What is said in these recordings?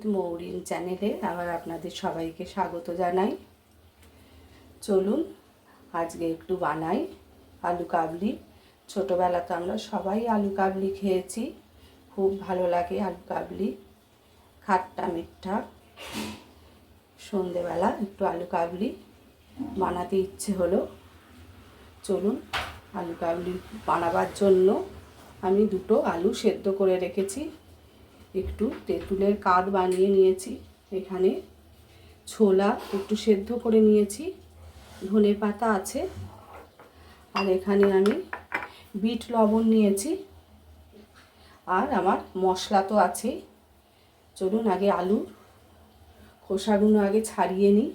With Mourin চ্যানেলে আবার আপনাদের সবাইকে স্বাগত জানাই। চলুন, আজকে একটু বানাই আলু কাবলি। ছোটোবেলা তো আমরা সবাই আলু কাবলি খেয়েছি, খুব ভালো লাগে আলু কাবলি। খাট্টা মিঠা। সন্ধেবেলা একটু আলু কাবলি বানাতে ইচ্ছে হলো। চলুন, আলু কাবলি বানাবার জন্য আমি দুটো আলু সেদ্ধ করে রেখেছি। একটু তেঁতুলের কাদ বানিয়ে নিয়েছি। এখানে ছোলা একটু সেদ্ধ করে নিয়েছি। ধনে পাতা আছে। আর এখানে আমি বিট লবণ নিয়েছি। আর আমার মশলা তো আছেই। চলুন আগে আলু খোসাগুলো আগে ছাড়িয়ে নিই।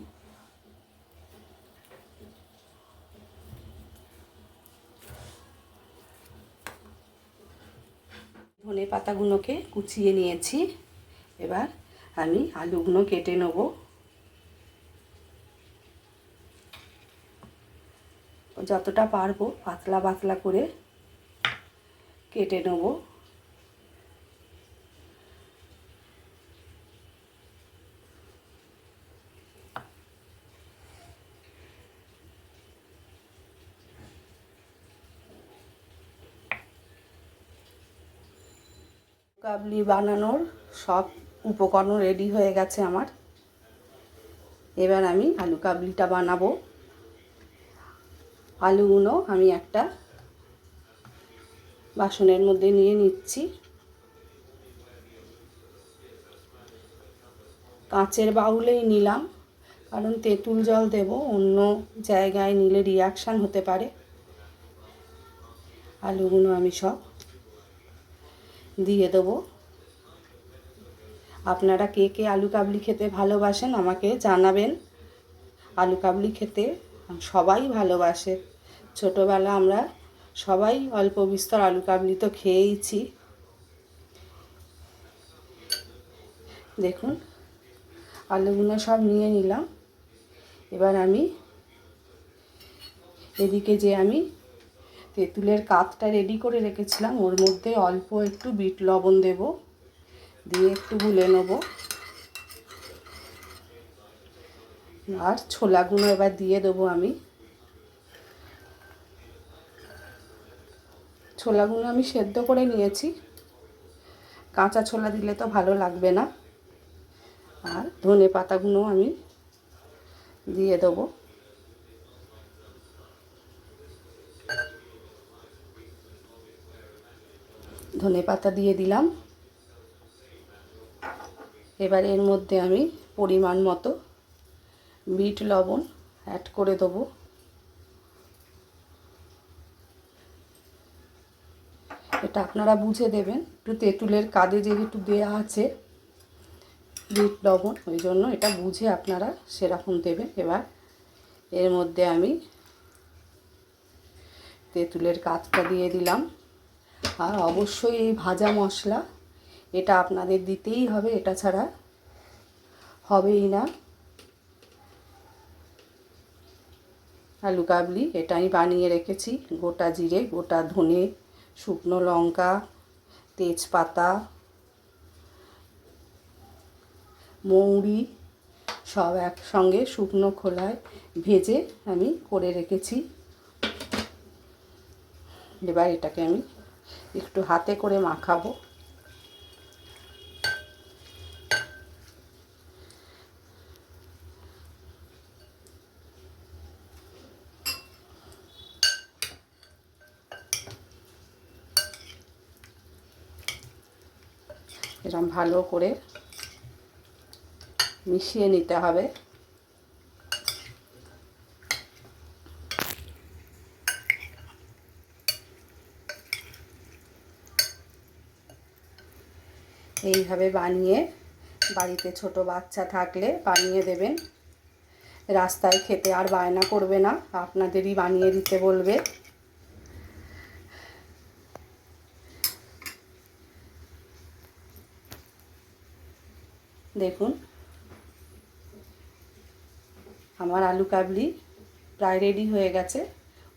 ধনে পাতাগুলোকে কুচিয়ে নিয়েছি। এবার আমি আলুগুলো কেটে নেব। যতটা পারব পাতলা পাতলা করে কেটে নেব। কাবলি বানানোর সব উপকরণ রেডি হয়ে গেছে আমার। এবার আমি আলু কাবলিটা বানাবো। আলুগুলো আমি একটা বাসনের মধ্যে নিয়ে নিচ্ছি। কাঁচের বাউলেই নিলাম, কারণ তেঁতুল জল দেব, অন্য জায়গায় নিলে রিয়াকশান হতে পারে। আলুগুলো আমি সব দিয়ে দেবো। আপনারা কে কে আলু কাবলি খেতে ভালোবাসেন আমাকে জানাবেন। আলু কাবলি খেতে সবাই ভালোবাসে। ছোটোবেলা আমরা সবাই অল্প বিস্তর আলু কাবলি তো খেয়েইছি। দেখুন, আলুগুলো সব নিয়ে নিলাম। এবার আমি, এদিকে যে আমি তেঁতুলের কাতটা রেডি করে রেখেছিলাম। ওর মধ্যে অল্প একটু বিট লবণ দেব। দিয়ে একটু গুলে নেব। আর ছোলাগুলো এবার দিয়ে দেবো আমি। ছোলাগুলো আমি সেদ্ধ করে নিয়েছি। কাঁচা ছোলা দিলে তো ভালো লাগবে না। আর ধনে পাতাগুলো আমি দিয়ে দেবো। ধনে পাতা দিয়ে দিলাম। এবার এর মধ্যে আমি পরিমাণ মতো বিট লবণ অ্যাড করে দেবো। এটা আপনারা বুঝে দেবেন। একটু তেঁতুলের কাঁধে যেহেতু দেওয়া আছে বিট লবণ, ওই জন্য এটা বুঝে আপনারা সেরকম দেবেন। এবার এর মধ্যে আমি তেঁতুলের কাঁচটা দিয়ে দিলাম। আর অবশ্যই এই ভাজা মশলা, এটা আপনাদের দিতেই হবে, এটা ছাড়া হবেই না। আলু কাবলি এটা আমি বানিয়ে রেখেছি, গোটা জিরে, গোটা ধনে, শুকনো লঙ্কা, তেজপাতা, মৌরি, সব একসঙ্গে শুকনো খোলায় ভেজে আমি করে রেখেছি। এবার এটাকে আমি একটু হাতে করে মাখাবো। এরকম ভালো করে মিশিয়ে নিতে হবে। এইভাবে বানিয়ে বাড়িতে ছোট বাচ্চা থাকলে বানিয়ে দেবেন। রাস্তায় খেতে আর বায়না করবে না, আপনাদেরই বানিয়ে দিতে বলবে। দেখুন, আমার আলু কাবলি প্রায় রেডি হয়ে গেছে।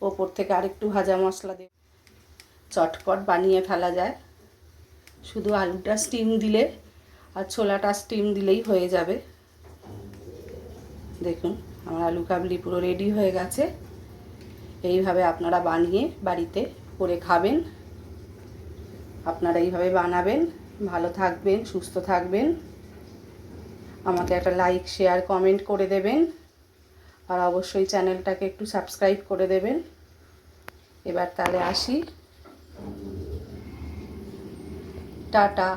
ওপর থেকে আরেকটু ভাজা মশলা দেব চটপট বানিয়ে ফেলা যায়। শুধু আলুটা স্টিম দিলে আর ছোলাটা স্টিম দিলেই হয়ে যাবে। দেখুন, আমার আলু কাবলি পুরো রেডি হয়ে গেছে। এইভাবে আপনারা বানিয়ে বাড়িতে করে খাবেন। আপনারা এইভাবে বানাবেন। ভালো থাকবেন, সুস্থ থাকবেন। আমাকে একটা লাইক শেয়ার কমেন্ট করে দেবেন। আর অবশ্যই চ্যানেলটাকে একটু সাবস্ক্রাইব করে দেবেন। এবার তাহলে আসি। টাটা